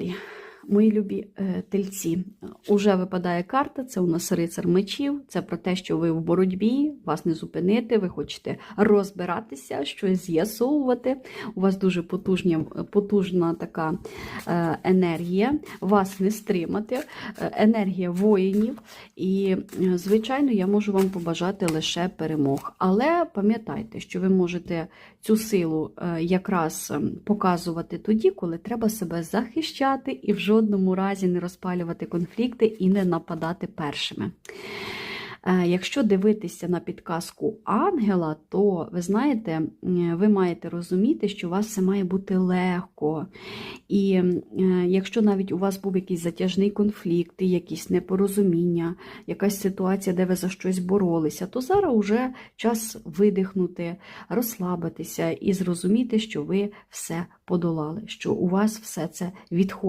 Yeah. Мої любі е, тельці, уже випадає карта, це у нас рицар мечів, це про те, що ви в боротьбі, вас не зупинити, ви хочете розбиратися, щось з'ясовувати. У вас дуже потужні, потужна така е, енергія, вас не стримати, е, енергія воїнів. І, звичайно, я можу вам побажати лише перемог. Але пам'ятайте, що ви можете цю силу якраз ем, показувати тоді, коли треба себе захищати і в жодному разі не розпалювати конфлікти і не нападати першими. Е, Якщо дивитися на підказку ангела, то ви знаєте, ви маєте розуміти, що у вас все має бути легко. І е, якщо навіть у вас був якийсь затяжний конфлікт, якісь непорозуміння, якась ситуація, де ви за щось боролися, то зараз вже час видихнути, розслабитися і зрозуміти, що ви все подолали, що у вас все це відходить.